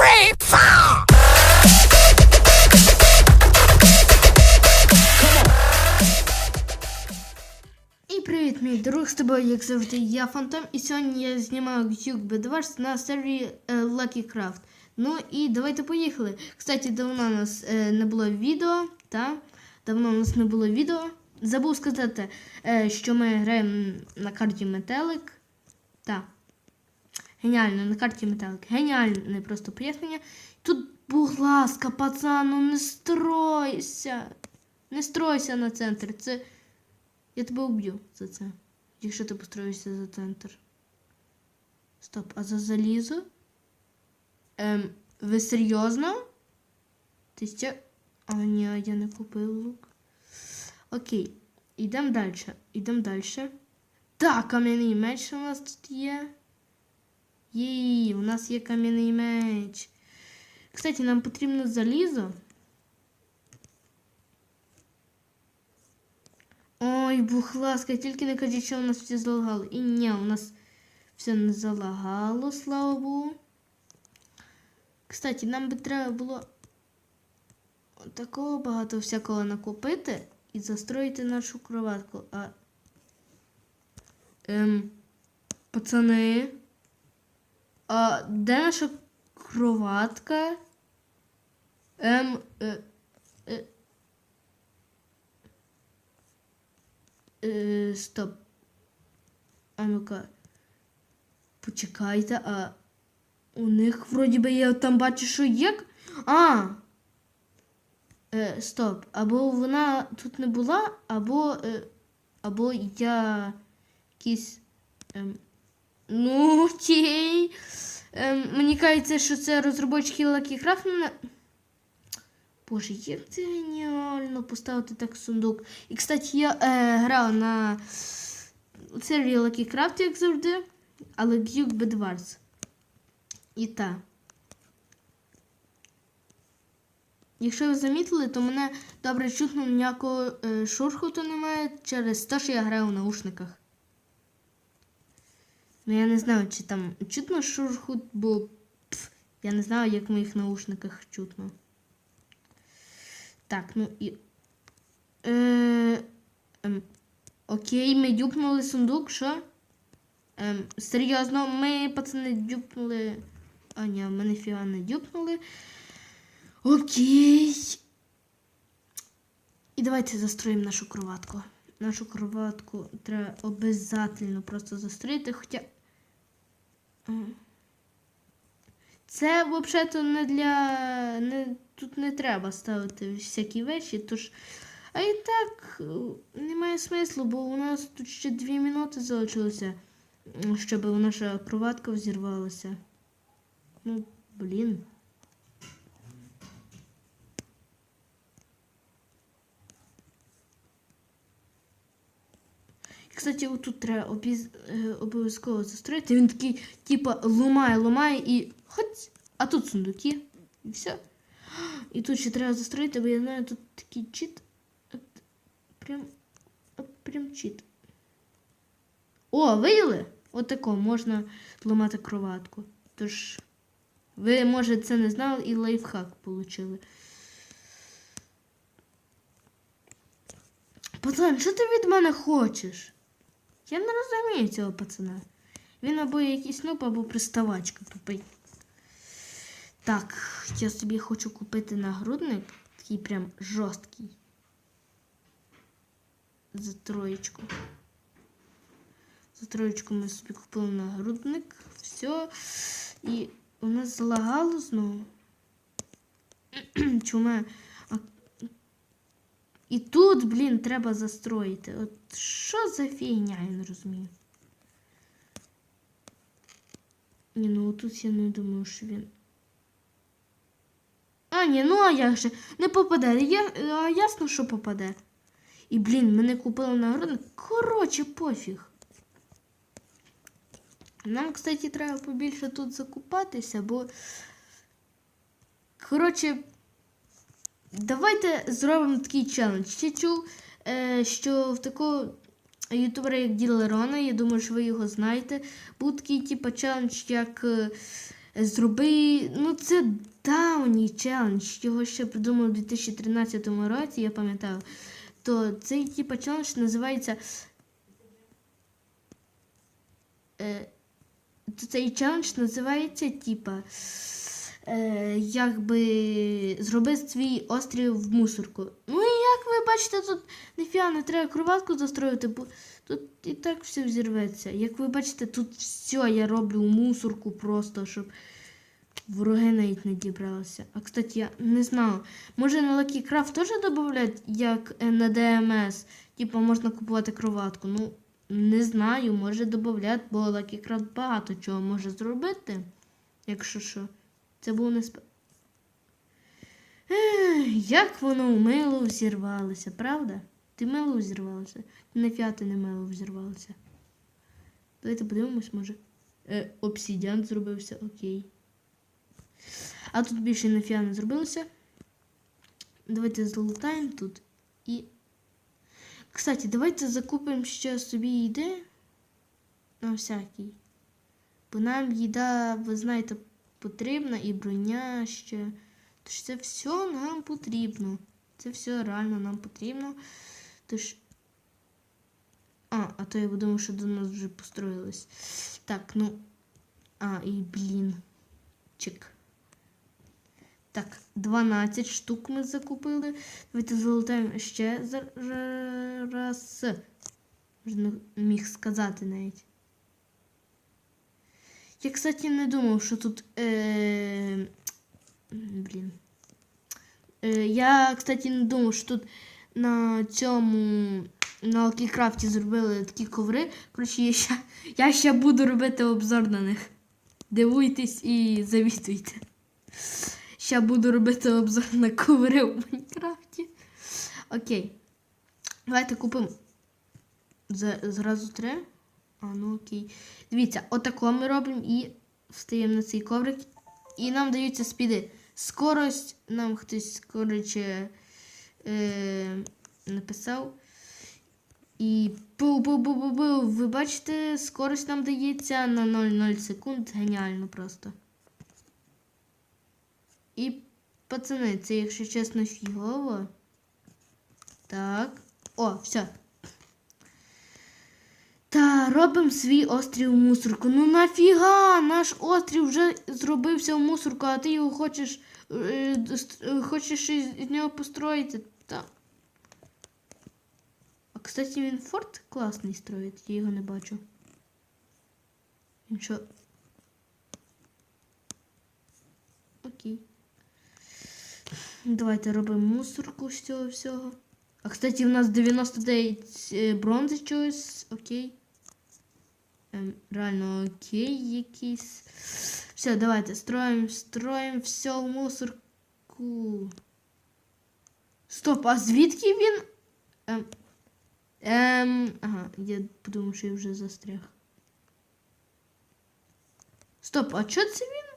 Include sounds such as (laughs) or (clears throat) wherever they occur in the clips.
free fall. І привіт, мій друг, з тобою, як завжди, я Фантом, і сьогодні я знімаю Duke Bedwars на сервері е, Lucky Craft. Ну і давайте поїхали. Кстати, давно у нас е, не було відео, та? Давно у нас не було відео. Забув сказати, е, що ми граємо на карті Метелик. Так. Геніально, на карті Метелик. Геніальне просто пояснення. Тут, будь ласка, пацану, не стройся. Не стройся на центр. Це. Я тебе уб'ю за це. Якщо ти построїшся за центр. Стоп, а за залізо? Ем, ви серйозно? Ти ще. А, ні, я не купив лук. Окей, йдемо далі. Йдемо далі. Так, кам'яний меч у нас тут є. Єй, у нас є кам'яний меч. Кстати, нам потрібно залізо. Ой, будь ласка, тільки не кажіть, що у нас все залагало. І ні, у нас все не залагало, слава Богу. Кстати, нам би треба було такого багато всякого накопити і застроїти нашу кроватку. А. Ем, пацани. А де наша кроватка? Ем. Е, е, Е, стоп. А ну-ка. Почекайте, а у них вроді би я там бачу, що є. А! Е, стоп. Або вона тут не була, або. Е, або я якийсь. Ем, ну, окей. Ем, мені кажеться, що це розробники Lucky Craft. Боже, як це геніально поставити так сундук. І, кстати, я е, грав на серії Lucky Craft, як завжди, але Duke Bedwars. І та. Якщо ви замітили, то мене добре чутно ніякого е, шурхоту немає через те, що я граю в наушниках. Ну я не знаю, чи там чутно шурхут, бо пф, я не знаю, як в моїх наушниках чутно. Так, ну і. Е, ем, окей, ми дюпнули сундук, що? Ем, серйозно, ми, пацани, дюпнули. А, ні, ми ніфіга не дюпнули. Окей. І давайте застроїмо нашу кроватку. Нашу кроватку треба обов'язково просто застроїти, хоча. Це взагалі не для. Не, тут не треба ставити всякі речі, тож. А і так е, немає смислу, бо у нас тут ще дві минути залишилося, щоб наша кроватка взірвалася. Ну, блін. Кстати, отут треба е, обов'язково застроїти. Він такий, типа, ломає, ломає і хоць, а тут сундуки. І все. І тут ще треба застроїти, бо я знаю, тут такий чіт. От, прям, от прям чіт. О, виділи? Отако можна ламати кроватку. Тож, ви, може, це не знали і лайфхак получили. Пацан, що ти від мене хочеш? Я не розумію цього пацана. Він або якийсь нуб, або приставачка тупий. Так, я собі хочу купити нагрудник. Такий прям жорсткий. За троєчку. За троєчку ми собі купили нагрудник. Все. І у нас залагало знову. (clears throat) Чуме. І тут, блін, треба застроїти. От що за фігня, я не розумію. Ні, ну тут я не думаю, що він. А, ні, ну а як же? Не попаде. Я, а ясно, що попаде. І, блін, мене купили нагрудник. Коротше, пофіг. Нам, кстати, треба побільше тут закупатися, бо. Коротше, давайте зробимо такий челендж. Я чув, е, що в такого ютубера, як Ділерона, я думаю, що ви його знаєте, був такий, типу, челендж, як. е, Зроби. Ну, це давній челендж. Його ще придумали у 2013 році, я пам'ятаю. То цей типа челендж називається. Е, цей челендж називається, типа. Е, якби зроби свій острів в мусорку. Ну і як ви бачите, тут не треба кроватку застроїти, бо тут і так все взірветься. Як ви бачите, тут все я роблю в мусорку просто, щоб вороги навіть не дібралися. А кстати, я не знаю. Може на Lucky Craft теж додають, як е, на DMS? Типа можна купувати кроватку. Ну, не знаю, може додають, бо Lucky багато чого може зробити. Якщо що. Це було не сп... Ех, як воно мило взірвалося, правда? Ти мило взірвалося? Не фіати не мило взірвалося. Давайте подивимось, може. Е, обсідіан зробився, окей. А тут більше на фіа не зробилося. Давайте залутаємо тут і. Кстати, давайте закупимо ще собі їди. На всякий. Бо нам їда, ви знаєте, потрібна і броня ще. Тож це все нам потрібно. Це все реально нам потрібно. Тож. А, а то я подумав, що до нас вже построїлись. Так, ну. А, і блін. Чек. Так, 12 штук ми закупили. Давайте залутаємо ще зараз. Вже не міг сказати навіть. Я, кстати, не думав, що тут. Е... Блін. Е, я, кстати, не думав, що тут на цьому на Окікрафті зробили такі коври. Коротше, я ще, я ще буду робити обзор на них. Дивуйтесь і завітуйте. Ще буду робити обзор на коври в Майнкрафті. Окей. Давайте купимо зразу три. А, ну окей. Дивіться, отако ми робимо і встаємо на цей коврик. І нам даються спіди. Скорость, нам хтось, коротше, е, написав. І пу-пу-пу-пу-пу. Ви бачите, скорость нам дається на 0,0 секунд. Геніально просто. І, пацани, це, якщо чесно, фігово. Так. О, все. Та робимо свій острів мусорку. Ну нафіга? Наш острів вже зробився в мусорку, а ти його хочеш е, е, хочеш із нього построїти. Та. А кстати, він форт класний строїть, я його не бачу. Він що? Окей. Давайте робимо мусорку з цього всього. А кстати, у нас 99 е, бронзи чогось. Окей. Ем, реально окей якийсь. Все, давайте строим, строим все в мусорку. Стоп, а звідки він? Ем, ем, ага, я подумав, що я вже застряг. Стоп, а що це він?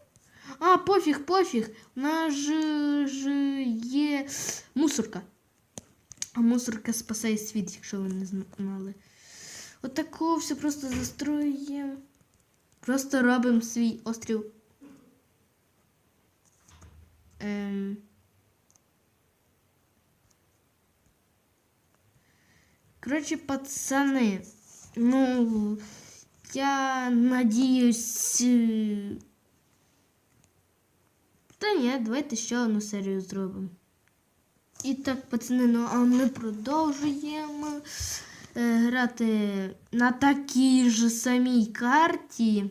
А, пофіг, пофіг. У нас же, же є мусорка. А мусорка спасає світ, якщо ви не знали. Отако все просто застроюємо. Просто робимо свій острів. Ем... Коротше, пацани, ну, я надіюсь. е, Та ні, давайте ще одну серію зробимо. І так, пацани, ну а ми продовжуємо грати на такій ж самій карті,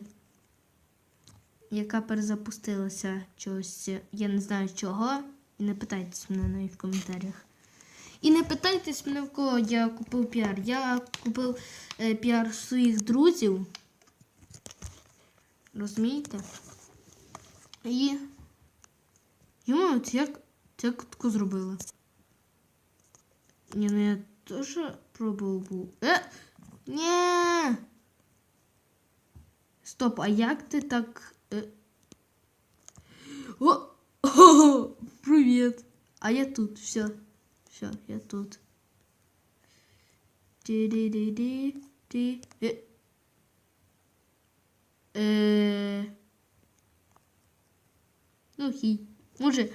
яка перезапустилася чогось. Я не знаю чого. І не питайтесь мене навіть в коментарях. І не питайтесь мене, в кого я купив піар. Я купив е, піар своїх друзів. Розумієте? І. Йому, от як, як таку зробила? Ні, ну я теж пробував був. Е! Ні! Стоп, а як ти так. Е... О! О! (laughs) Привіт! А я тут, все. Все, я тут. Ди-ди-ди-ди. Е. Е. Ну окей. Може,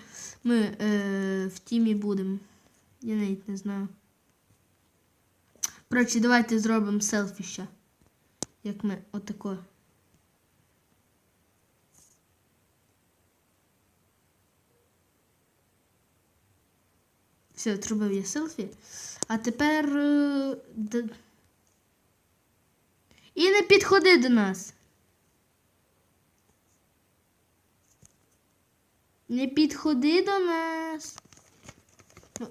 ми е, в тімі будемо. Я навіть не знаю. Коротше, давайте зробимо селфі ще. Як ми отако. Все, зробив я селфі. А тепер. е, І не підходи до нас. Не підходи до нас. Ну.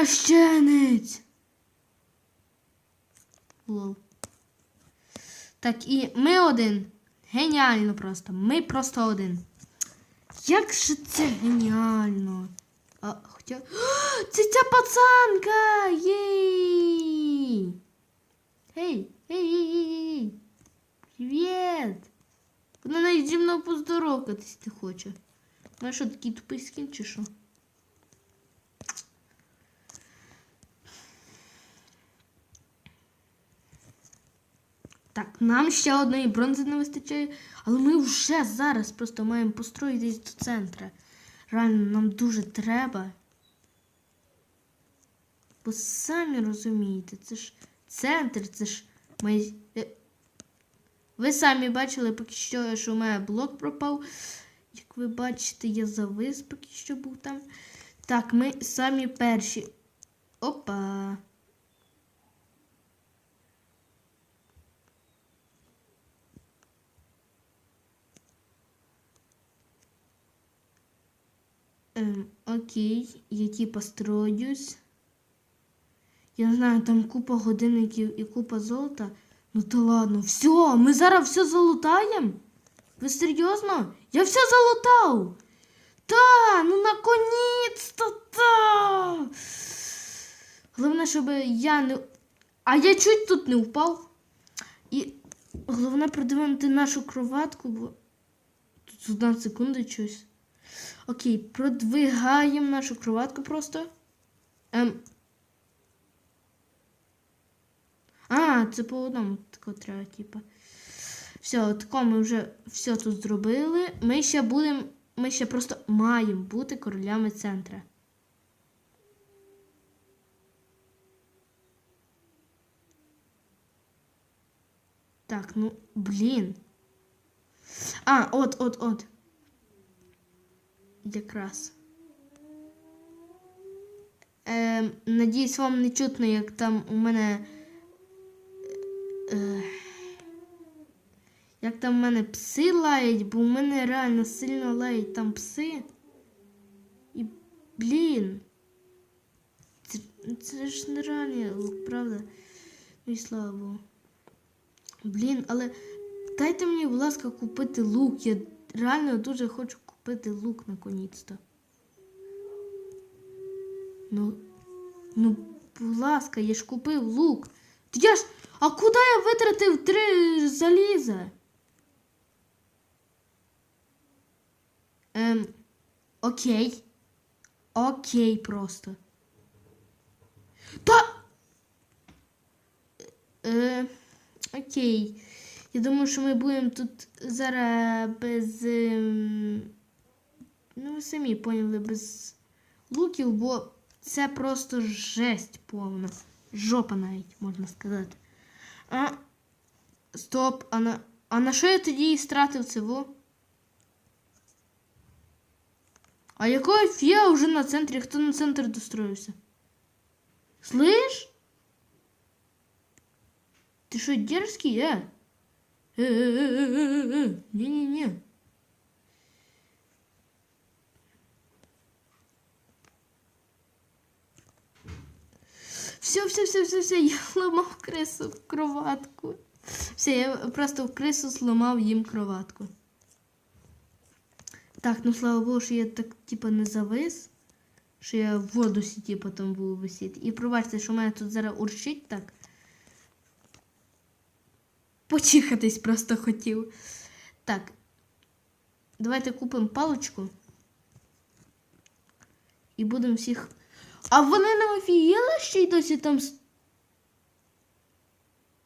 Ізвращенець. Лол. Так, і ми один. Геніально просто. Ми просто один. Як же це геніально. А, хоча... (gasps) Це ця пацанка! Єй! Гей, гей, гей, гей. Привіт! Вона навіть зі мною поздоровкатись не хоче. Ну що, такий тупий скін чи що? Так, нам ще одної бронзи не вистачає, але ми вже зараз просто маємо построїтись до центра. Реально, нам дуже треба. Бо самі розумієте, це ж центр, це ж май... е, Ви самі бачили поки що, що у мене блок пропав. Як ви бачите, я завис поки що був там. Так, ми самі перші. Опа. Ем, окей, які построюсь. Я не знаю, там купа годинників і купа золота. Ну то ладно, все, ми зараз все залутаємо. Ви серйозно? Я все залутав. Та, ну наконець-то та. Головне, щоб я не. А я чуть тут не впав. І головне продивити нашу кроватку, бо тут одна секунда щось. Окей, продвигаємо нашу кроватку просто. Ем. А, це по одному тако треба, типа. Все, тако ми вже все тут зробили. Ми ще будемо. Ми ще просто маємо бути королями центра. Так, ну, блін. А, от, от, от. Якраз. Е, надіюсь, вам не чутно, як там у мене. Е, як там у мене пси лаять, бо у мене реально сильно лаять там пси. І, блін. Це, це ж нереальний лук, правда? Ну і слава Богу. Блін, але дайте мені, будь ласка, купити лук. Я реально дуже хочу купити лук наконець-то. Ну, ну, будь ласка, я ж купив лук. Та я ж. А куди я витратив три заліза? Ем, окей. Окей, просто. Та. Е, окей. Я думаю, що ми будемо тут зараз без. ем, Ну, ви самі поняли, без луків, бо це просто жесть повна. Жопа навіть, можна сказати. А. Стоп, а на. А на що я тоді і стратив це во? А якого фіа вже на центрі? Хто на центр достроївся? Слышь? Ты что, дерзкий, э? Э-э-э-э-э-э. Не-не-не. Все, все, все, все, все, я (laughs) сломав крису кроватку. Все, я просто в крису сломав їм кроватку. Так, ну слава Богу, що я так типа не завис, що я в водусі, типа, там був висіти. І пробачте, що в мене тут зараз урчить так. Почихатись просто хотів. Так. Давайте купимо паличку. І будемо всіх. А вони не офієли, що й досі там.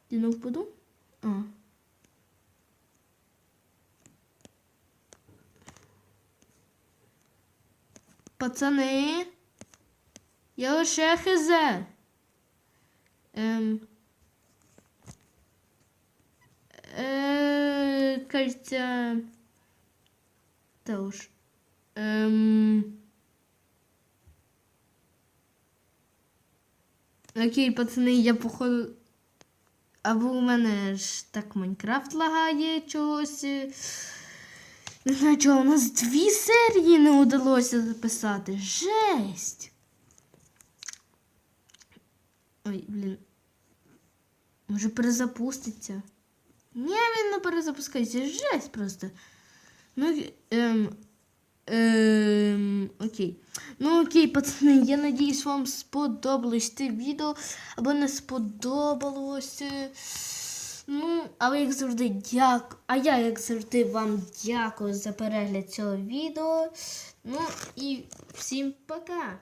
Я не впаду? А. Пацани. Я лише хз. Ем. Е, кажется. Та уж. Ем. Окей, пацани, я походу. Або у мене ж так Майнкрафт лагає чогось. е, Не знаю чого, у нас дві серії не вдалося записати. Жесть. Ой, блін. Може перезапуститься? Ні, він не перезапускається. Жесть просто. Ну, ем, ем, окей. Ну окей, пацани, я надіюсь, вам сподобалось це відео або не сподобалось. е, Ну, але як завжди, дякую. А я, як завжди, вам дякую за перегляд цього відео. Ну і всім пока!